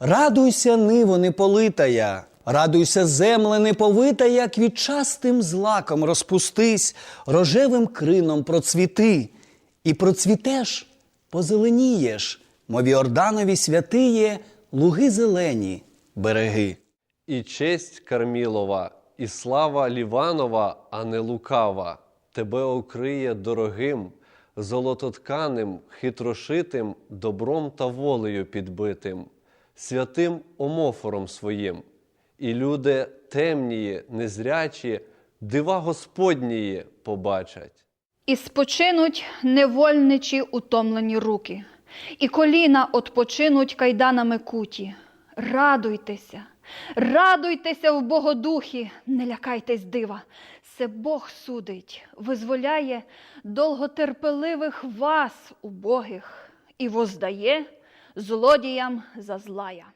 Радуйся, ниво неполитая, радуйся, земле неповитая, квітчастим злаком розпустись, рожевим крином процвіти, і процвітеш, позеленієш, мов Йорданові святиє, луги зелені, береги. І честь Кармілова, і слава Ліванова, а не лукава, тебе окриє дорогим, золототканим, хитрошитим, добром та волею підбитим, святим омофором своїм. І люди темнії, незрячі, дива Господнії побачать. І спочинуть невольничі утомлені руки, і коліна отпочинуть кайданами куті. Радуйтеся, радуйтеся в Богодухі, не лякайтесь дива. Це Бог судить, визволяє довготерпеливих вас, убогих, і воздає злодіям за злая.